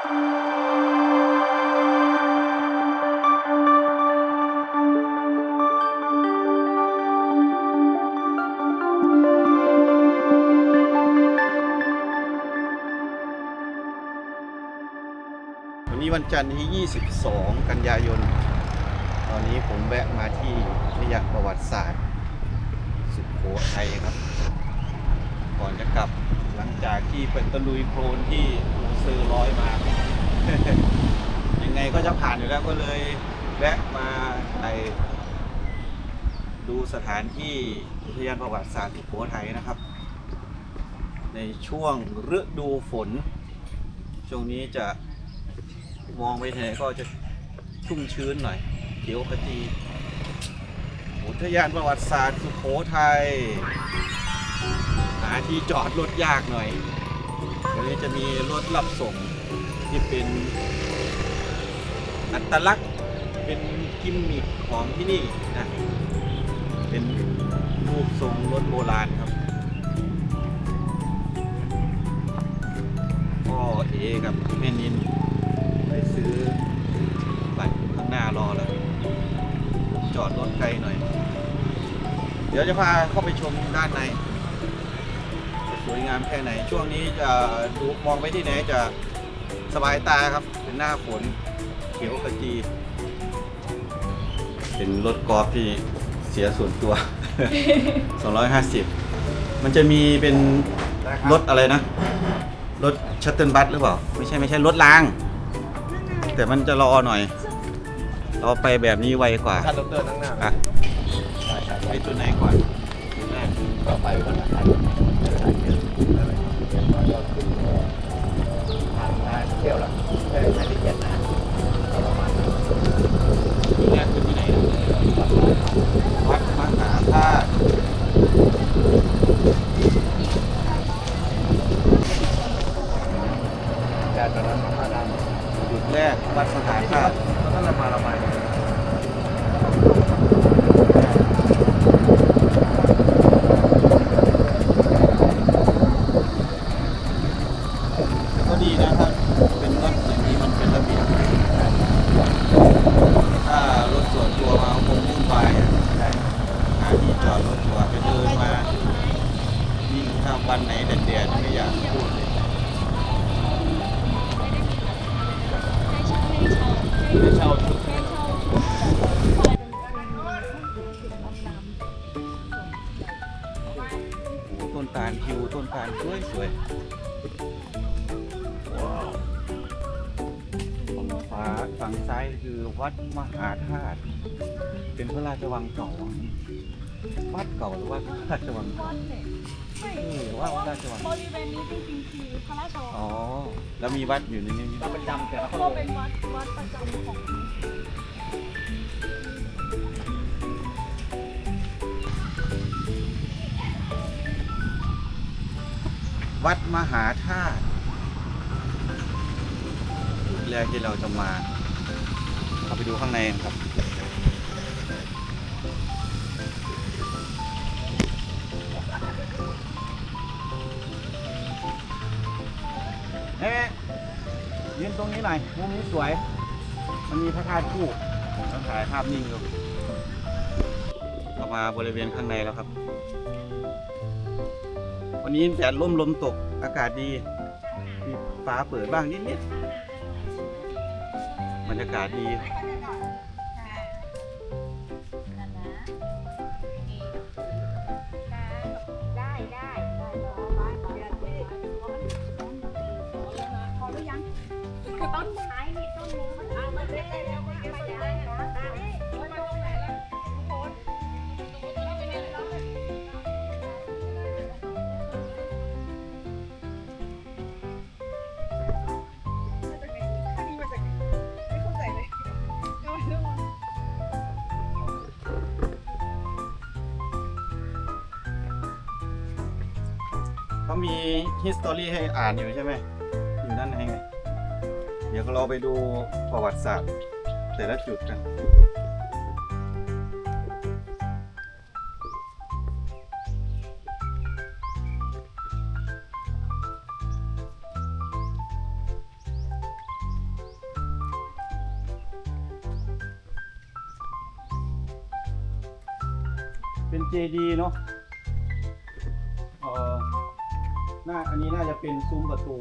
วันนี้วันจันทร์ที่ 22 กันยายน ตอนนี้ผมแวะมาที่อุทยานประวัติศาสตร์ สุโขทัยครับ ก่อนจะกลับหลังจากที่เป็นตะลุยโคลนที่ ซื้อร้อยมา ยังไงก็จะผ่านอยู่แล้วก็เลยแวะมาไปดูสถานที่อุทยานประวัติศาสตร์สุโขทัยนะครับ ในช่วงฤดูฝน ช่วงนี้จะมองไปไหนก็จะชุ่มชื้นหน่อยเขียวขจีอุทยานประวัติศาสตร์สุโขทัยหาที่จอดรถยากหน่อย วันนี้จะมีรถรับส่งที่เป็นอัตลักษณ์เป็นกิมมิคของที่นี่นะเป็นรูปทรงรถโบราณครับพ่อเอกับแม่นินไปซื้อบัตรข้างหน้ารอเลย จอดรถไกลหน่อย เดี๋ยวจะพาเข้าไปชมด้านใน สวยงามแค่ไหน ช่วงนี้จะดูมองไปที่ไหนจะสบายตาครับ เป็นหน้าฝนเขียวขจี เป็นรถกอล์ฟที่เสียส่วนตัว 250 มันจะมีเป็นรถอะไรนะ รถชัตเติลบัสหรือเปล่า ไม่ใช่ไม่ใช่รถราง แต่มันจะรอหน่อย เราไปแบบนี้ไวกว่าคันรถเดินข้างหน้าอะใช่ใช่ไปตัวไหนก่อนตัวแรกก็ไปคนละคันเรถตัวไปเดินมายิ่งถ้าวันไหนแดดๆไม่อยากพูดเลยไม่เช่าชุดใช่ไหมโอ้โหต้นตาลคิวต้นตาลสวยสวยว้าวฝั่งขวาฝั่งซ้ายคือวัดมหาธาตุเป็นพระราชวังเก่า วัดเก่าหรือว่าพระราชวังเก่าวัดเนี่ยไม่เออว่าพระราชวังบริเวณนี้จริงๆคือพระราชวังอ๋อแล้วมีวัดอยู่ในนี้เราประจำแต่ละคนก็เป็นวัดวัดประจำของวัดมหาธาตุจุดแรกที่เราจะมาเข้าไปดูข้างในกันครับ เอ๊ะยืนตรงนี้หน่อย มุมนี้สวย มันมีพระธาตุคู่ต้องถ่ายภาพนิ่งดูเข้ามาบริเวณข้างในแล้วครับ วันนี้แดดร่มลมตก อากาศดี มีฟ้าเปิดบ้างนิดๆบรรยากาศดี ต้นไม้นี่ต้นนี้มันเอามันเล็กแล้วมันไปได้นะมันตรงไหนล่ะทุกคนเราไปเนี่ยเราไปเขามี history ให้อ่านอยู่ใช่ไหม เดี๋ยวเราไปดูประวัติศาสตร์ แต่ละจุดกันเป็นเจดีเนาะเออหน้าอันนี้น่าจะเป็นซุ้มประตู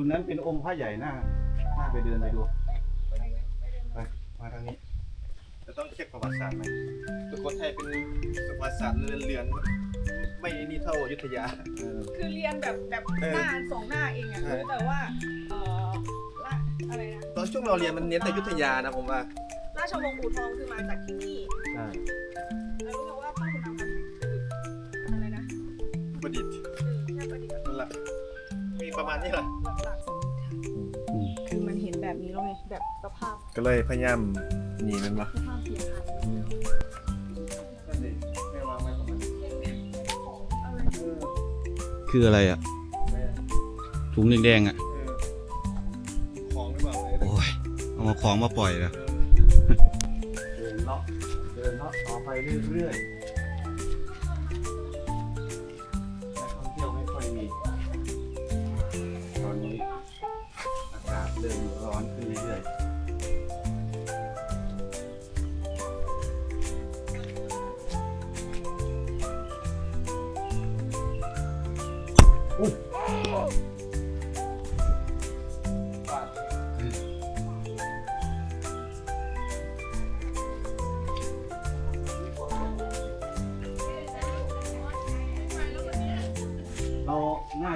จุดนั้นเป็นองค์พระใหญ่หน้าหน้าไปเดินไปดูไปมาทางนี้จะต้องเช็คประวัติศาสตร์ไหมสุโขทัยเป็นประวัติศาสตร์เรือนๆไม่นี่เท่าอยุธยา คือเรียนแบบแบบเออหน้าสองหน้าเองอะใช่รู้แต่ว่าเอ่อละอะไรนะตอนช่วงเราเรียนมันเน้นแต่อยุทธยานะผมว่าราชวงศ์อู่ทองคือมาจากที่นี่ใช่แล้วรู้แต่ว่าพ่อคุณทำมันคืออะไรนะประดิษฐ์เออแค่ประดิษฐ์นั่นแหละมีประมาณนี้แหละ หลักสมมติค่ะคือมันเห็นแบบนี้แล้วไงแบบสภาพก็เลยพยายามหนีมันมาสภาพเสียหายนั่นเองไม่วคืออะไรอะ ถุงแดงๆอะโอ้ยเอามาของมาปล่อยนะเออเดินเลาะเดินเลาะต่อไปเรื่อยๆ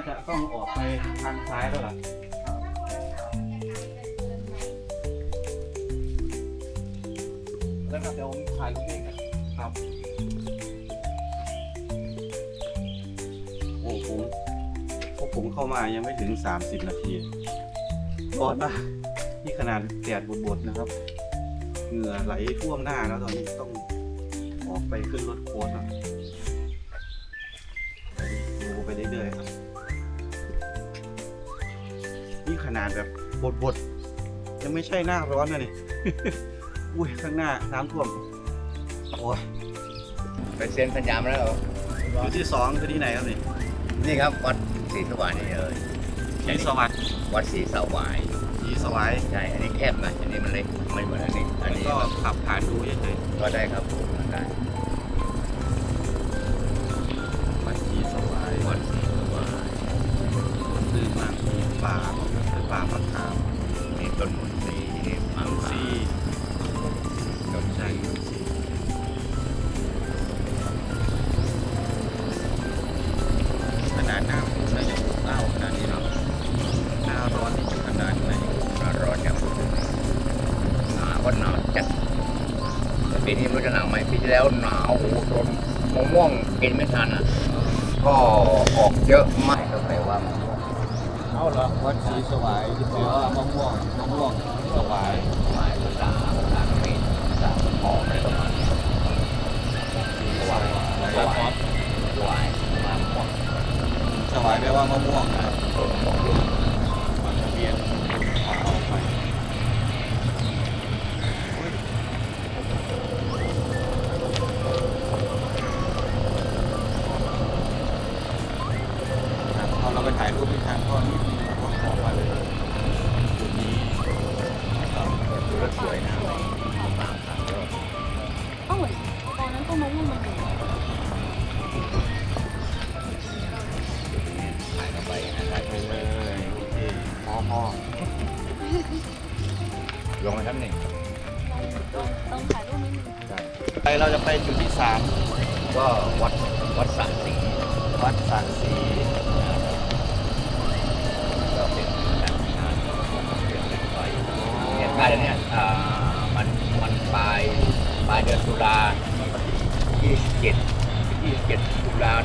จะต้องออกไปทางซ้ายแล้วล่ะแล้วครับเดี๋ยวผมถ่ายรูปเองครับครับ โอ้ผมพวกผมเข้ามายังไม่ถึง 30 นาทีร้อนมากนี่ขนาดแดดบดๆนะครับ เหงื่อไหลท่วมหน้าแล้วตอนนี้ต้องออกไปขึ้นรถโค้ดแล้ นี่ขนาดแบบบดๆยังไม่ใช่หน้าร้อนนะนี่ อุ้ยข้างหน้าน้ำท่วม โอ้ยไปเซ็นสัญญามาแล้วเหรอจุดที่สองคือที่ไหนครับนี่นี่ครับวัดศรีสวายนี่เลยที่สวัสดิ์วัดศรีสวายที่สวายใช่อันนี้แคบนะอันนี้มันเล็กไม่เหมือนอันนี้อันนี้ก็ขับผ่านดูเฉยก็ได้ครับผมได้ ไม่ก็แปลว่ามะม่วงเอาเหรอวัดศรีสวายที่แปลว่ามะม่วงมะม่วงสวายหมายภาษาภาษาเขมรภาษาหอมอะไรประมาณนี้สวายสวายสวายมาหมดสวายแปลว่ามะม่วงนะ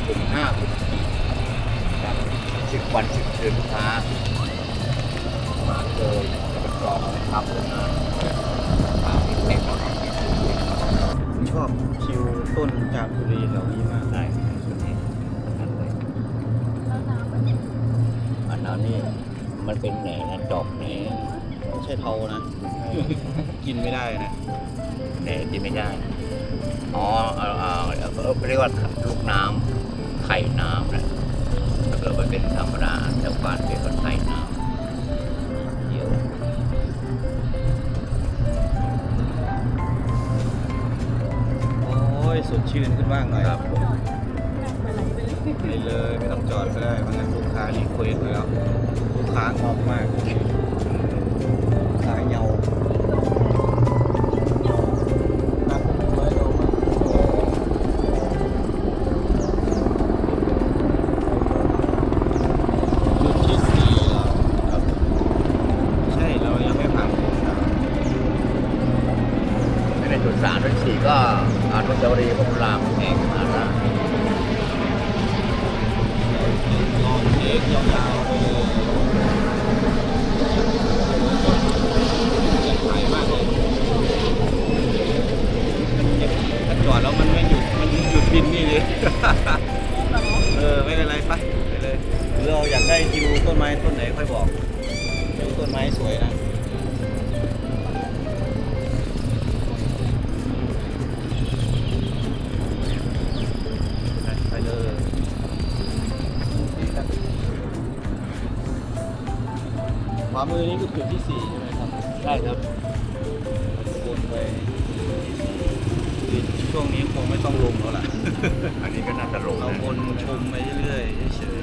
ถึงห้าพฤศจิกายนสิบวันสิบเดือนค้ามาเลยจะเป็นกรองทำเลยนะตามที่เต็มแล้วครับที่สุดเลยชอบคิวต้นจามจุรีแถวนี้มากได้ชุดนี้นั่นเลยแล้วน้ำมันอยู่อันนั้นนี่มันเป็นแหนนะดอกแหนไม่ใช่เทานะ กินไม่ได้นะแหนที่ไม่ได้ออ๋อเออเออเออเรียกว่าลูกน้ำ ไข่น้ำนะถ้าเกิดมันเป็นธรรมดาแถวบ้านเรียกว่าไข่น้ำเดี๋ยวโอ้ยสดชื่นขึ้นบ้างหน่อยครับผมไปเลยไม่ต้องจอดก็ได้ไม่งั้นลูกค้ารีเควสต์แล้วลูกค้างอมมาก เออไม่เป็นไรไปไปเลยหรือเราอยากได้คิวต้นไม้ต้นไหนค่อยบอกคิวต้นไม้สวยนะ ลงแล้วล่ะ อันนี้ก็น่าจะลงเรานะวนชมไปเรื่อยๆเฉย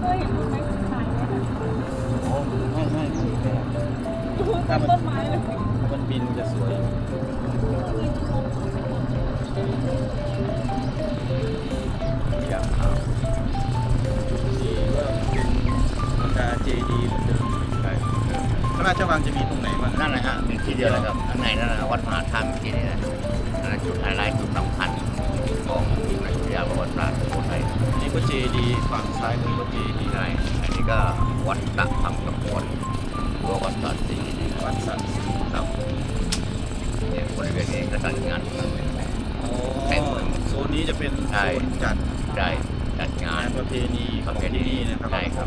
เคยเห็นต้นไม้ขายไหมคะๆโอ้ไม่ไม่ไม่ไม่ถ้าต้นไม้เลยถ้ามันบินจะสวย อย่างเอาจุดสี่ก็ปากกาเจดีเหมือนเดิมใช่พระราชวังจะมีตรง เดียวเลยครับข้างในนั่นแหละวัดมหาธรรมที่นี่นะนั่นแหละจุดไฮไลท์จุดสำคัญของในวิทยาประวัติศาสตร์สุโขทัยนี่ก็เจดีฝั่งซ้ายมือก็เจดีใช่อันนี้ก็วัดตะพังกระพรตัววัดสัตว์สีนี่นะวัดสันสีครับเนี่ยบริเวณนี้ก็จัดงานทั้งนั้นเลยอ๋อโซนนี้จะเป็นใช่โซนจัดได้จัดงางานนประเพณีขปองระเพณีที่นี่นะครับใช่ครับ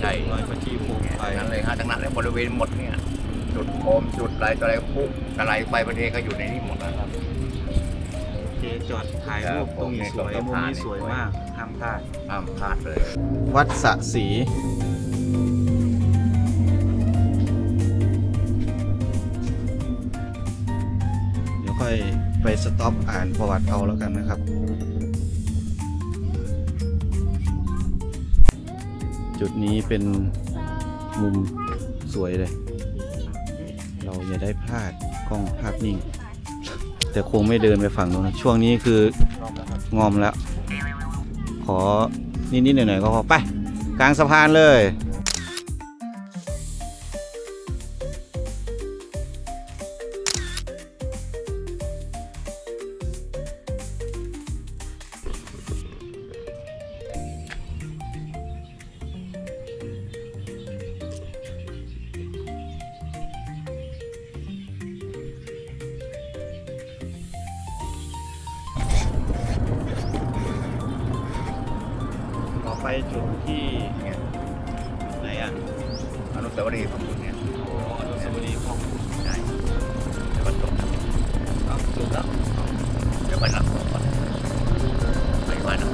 ใช่ลอยประทีปโคมไฟทั้งนั้นเลยฮะทั้งนั้นเลยบริเวณหมดเนี่ย จุดโคมจุดอะไรต่ออะไรปุ๊บอะไรไฟประเทศก็อยู่ในนี้หมดนะครับ โอเคจอดถ่ายรูปตรงนี้สวยครับมุมนี้สวยมากห้ามพลาดห้ามพลาดเลย วัดสะสีเดี๋ยวค่อยไปสต็อปอ่านประวัติเอาแล้วกันนะครับ จุดนี้เป็นมุมสวยเลยเรา อย่าได้พลาดกล้องภาพนิ่ง แต่คงไม่เดินไปฝั่งนู้นนะช่วงนี้คืองอมแล้ว ขอนิดๆหน่อยๆก็พอไป กลางสะพานเลย ไปจุดที่ไหนอะอนุสาวรีย์พระพุทธเนี่ยอนุสาวรีย์พ่อขุนใช่แต่ว่าจบเอ้าจบแล้วเดี๋ยวไปหลังก่อนไปไหว้หลัง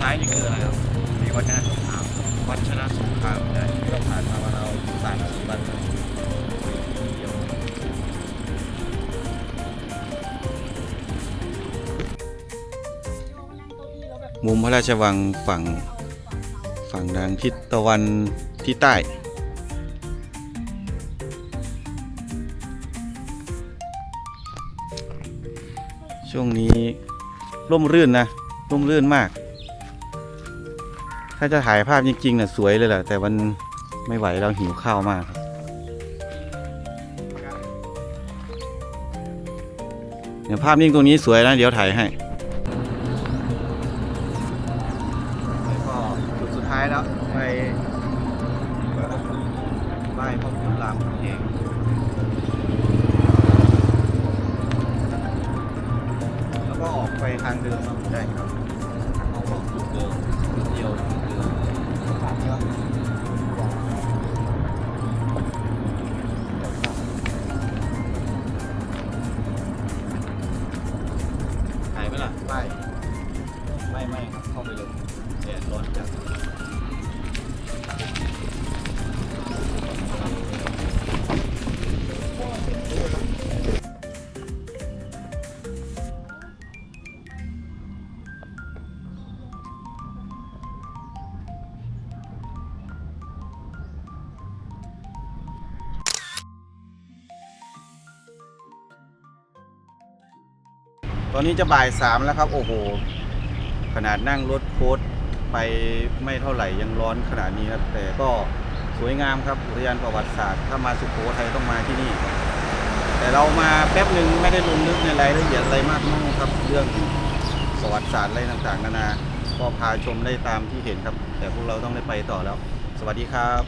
ซ้ายนี่คืออะไรครับมีวัฒนธรรมาววัดชนะสงครามได้ที่เราผ่านมาเราสามสี่วันเดียวมุมพระราชวังฝั่งฝั่งทางทิศตะวันที่ใต้ช่วงนี้ร่มรื่นนะร่มรื่นมาก ถ้าจะถ่ายภาพจริงๆนะสวยเลยแหละแต่มันไม่ไหวเราหิวข้าวมากครับเดี๋ยวภาพนิ่งตรงนี้สวยนะ เดี๋ยวถ่ายให้ ตอนนี้จะบ่ายสามแล้วครับ โอ้โห ขนาดนั่งรถโค้ดไปไม่เท่าไหร่ยังร้อนขนาดนี้ครับ แต่ก็สวยงามครับอุทยานประวัติศาสตร์ ถ้ามาสุโขทัยต้องมาที่นี่ แต่เรามาแป๊บหนึ่งไม่ได้ลงลึกในรายละเอียดอะไรมากนักครับ เรื่องประวัติศาสตร์อะไรต่างๆ นานา ก็พาชมได้ตามที่เห็นครับ แต่พวกเราต้องได้ไปต่อแล้ว สวัสดีครับ